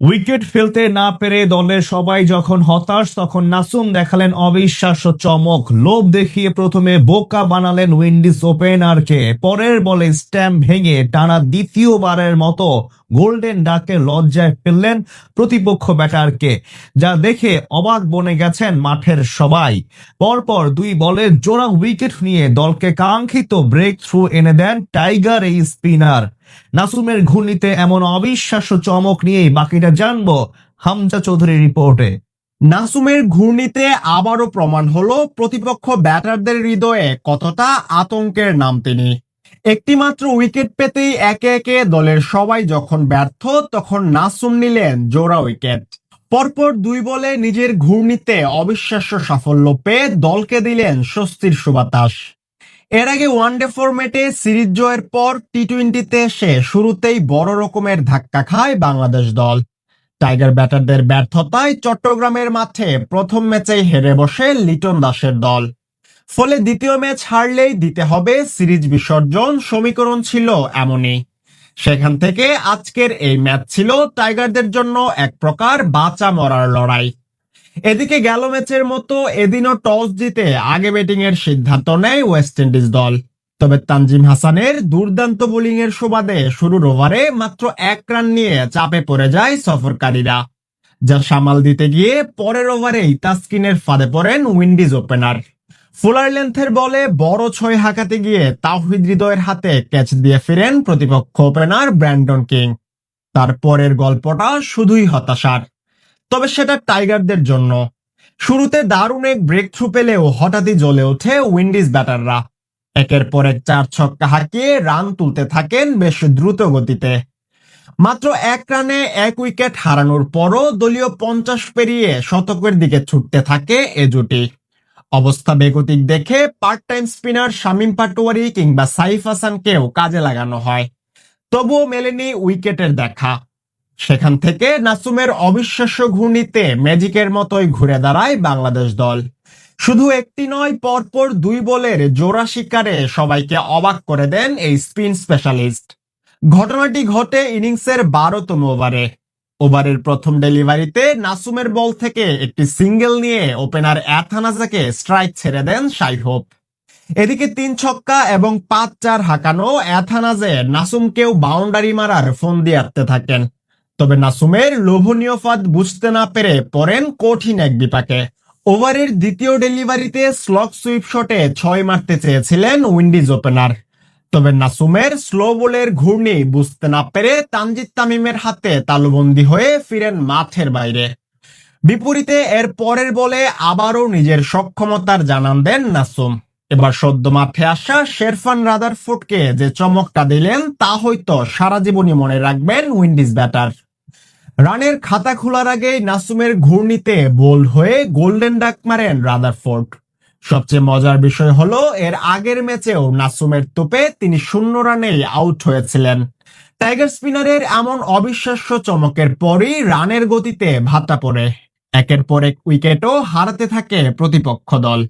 Wicket ফেলতে না পেরে দলের সবাই যখন হতাশ, তখন নাসুম দেখালেন অবিশ্বাস্য চমক। লোভ দেখিয়ে প্রথমে বোকা বানালেন উইন্ডিজ ওপেনারকে। পরের বলে স্ট্যাম্প ভেঙে টানা দ্বিতীয়বারের মতো গোল্ডেন ডাকে লজ্জায় ফেললেন প্রতিপক্ষ ব্যাটারকে, যা দেখে অবাক বনে গেছেন মাঠের সবাই। পরপর দুই বলে জোড়া উইকেট নিয়ে দলকে কাঙ্ক্ষিত ব্রেক থ্রু এনে দেন টাইগার এই স্পিনার নাসুমের ঘূর্ণিতে এমন অবিশ্বাস্য চমক নিয়েই বাকিটা জানব হামজা চৌধুরীর রিপোর্টে। নাসুমের ঘূর্ণিতে আবারও প্রমাণ হলো প্রতিপক্ষ ব্যাটারদের হৃদয়ে কতটা আতঙ্কের নাম তিনি। একটিমাত্র উইকেট পেতেই একে একে দলের সবাই যখন ব্যর্থ, তখন নাসুম নিলেন জোড়া উইকেট। পরপর দুই বলে নিজের ঘূর্ণিতে অবিশ্বাস্য সাফল্য পেয়ে দলকে দিলেন স্বস্তির সুবাতাস। এর আগে ওয়ানডে ফরম্যাটে সিরিজ জয়ের পর টি টোয়েন্টিতে এসে শুরুতেই বড় রকমের ধাক্কা খায় বাংলাদেশ দল। টাইগার ব্যাটারদের ব্যর্থতায় চট্টগ্রামের মাঠে প্রথম ম্যাচেই হেরে বসে লিটন দাসের দল। ফলে দ্বিতীয় ম্যাচ হারলেই দিতে হবে সিরিজ বিসর্জন সমীকরণ ছিল এমনই। সেখান থেকে আজকের এই ম্যাচ ছিল টাইগারদের জন্য এক প্রকার বাঁচা মরার লড়াই। এদিকে গেল ম্যাচের মতো এদিনও টস জিতে আগে ব্যাটিং এর সিদ্ধান্ত নেয় ওয়েস্ট ইন্ডিজ দল। তবে তানজিম হাসানের দুর্দান্ত বোলিং এর সুবাদে শুরুর ওভারে মাত্র এক রান নিয়ে চাপে পড়ে যায় সফরকারীরা। যা সামাল দিতে গিয়ে পরের ওভারেই তাস্কিনের ফাঁদে পড়েন উইন্ডিজ ওপেনার। ফুলার লেন্থের বলে বড় ছয় হাঁকাতে গিয়ে তাওহিদ হৃদয়ের হাতে ক্যাচ দিয়ে ফিরেন প্রতিপক্ষ ওপেনার ব্র্যান্ডন কিং। তার পরের গল্পটা শুধুই হতাশার। তবে সেটা টাইগারদের জন্য। শুরুতে দারুণ এক ব্রেক থ্রু পেলেও হঠাৎই জ্বলে ওঠে উইন্ডিজ ব্যাটাররা। একের পর এক চার ছক্কা হাঁকিয়ে রান তুলতে থাকেন বেশ দ্রুত গতিতে। মাত্র এক রানে এক উইকেট হারানোর পরও দলীয় পঞ্চাশ পেরিয়ে শতকের দিকে ছুটতে থাকে এ জুটি। অবস্থা বেগতিক দেখে part time spinner Shamim Patwari কিংবা সাইফ হাসানকেও কাজে লাগানো হয়। তবুও মেলেনি উইকেটের দেখা। সেখান থেকে নাসুমের অবিশ্বাস্য ঘূর্ণিতে ম্যাজিকের মতোই ঘুরে দাঁড়ায় বাংলাদেশ দল। শুধু একটি নয়, পরপর দুই বলের জোড়া শিকারে সবাইকে অবাক করে দেন এই স্পিন স্পেশালিস্ট। ঘটনাটি ঘটে ইনিংসের বারোতম ওভারে। ওভারের প্রথম ডেলিভারিতে নাসুমের বল থেকে একটি সিঙ্গেল নিয়ে ওপেনার অ্যাথানাজাকে স্ট্রাইক ছেড়ে দেন সাইহোপ এদিকে তিন ছক্কা এবং পাঁচ চার হাঁকানো অ্যাথানাজে নাসুমকেও বাউন্ডারি মারার ফোন দিয়ে আটতে থাকেন। তবে নাসুমের লোভনীয় ফাঁদ বুঝতে না পেরে পড়েন কঠিন এক বিপাকে। ওভারের দ্বিতীয় ডেলিভারিতে স্লক সুইপ শটে ছয় মারতে চেয়েছিলেন উইন্ডিজ ওপেনার। তবে নাসুমের স্লো বলের ঘূর্ণি বুঝতে না পেরে তানজিদ তামিমের হাতে তালুবন্দি হয়ে ফিরেন মাঠের বাইরে। বিপরীতে এর পরের বলে আবারও নিজের সক্ষমতার জানান দেন নাসুম। এবার সদ্য মাঠে আসা শেরফান রাদারফুটকে যে চমকটা দিলেন, তা হয়তো সারা জীবনই মনে রাখবেন উইন্ডিজ ব্যাটার। রানের খাতা খোলার আগেই নাসুমের ঘূর্ণিতে বোল্ড হয়ে গোল্ডেন ডাক মারেন রাদারফোর্ড। সবচেয়ে মজার বিষয় হলো, এর আগের ম্যাচেও নাসুমের তোপে তিনি শূন্য রানেই আউট হয়েছিলেন। টাইগার স্পিনারের এমন অবিশ্বাস্য চমকের পরই রানের গতিতে ভাটা পড়ে। একের পর এক উইকেটও হারাতে থাকে প্রতিপক্ষ দল।